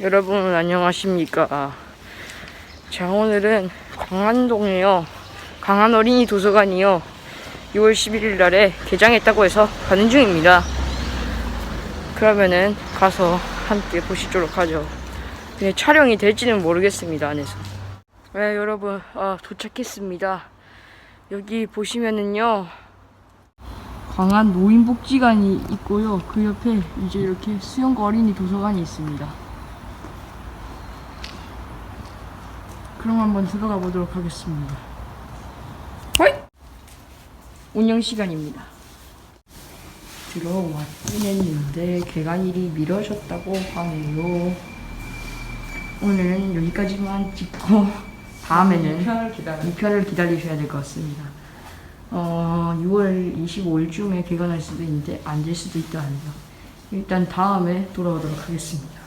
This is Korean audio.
여러분 안녕하십니까. 자 오늘은 광안동에요. 강한 어린이 도서관이요. 6월 11일 날에 개장했다고 해서 가는 중입니다. 그러면은 가서 함께 보시도록 하죠. 근데 촬영이 될지는 모르겠습니다 안에서. 네 여러분 아, 도착했습니다. 여기 보시면은요. 광안 노인복지관이 있고요. 그 옆에 이제 이렇게 수영과 어린이 도서관이 있습니다. 그럼 한번 들어가 보도록 하겠습니다. 호이! 운영 시간입니다. 들어왔긴 했는데 개관일이 미뤄졌다고 하네요. 오늘은 여기까지만 찍고 다음에는 2편을 기다려. 2편을 기다리셔야 될 것 같습니다. 어, 6월 25일쯤에 개관할 수도 있는데 안 될 수도 있다 하네요. 일단 다음에 돌아오도록 하겠습니다.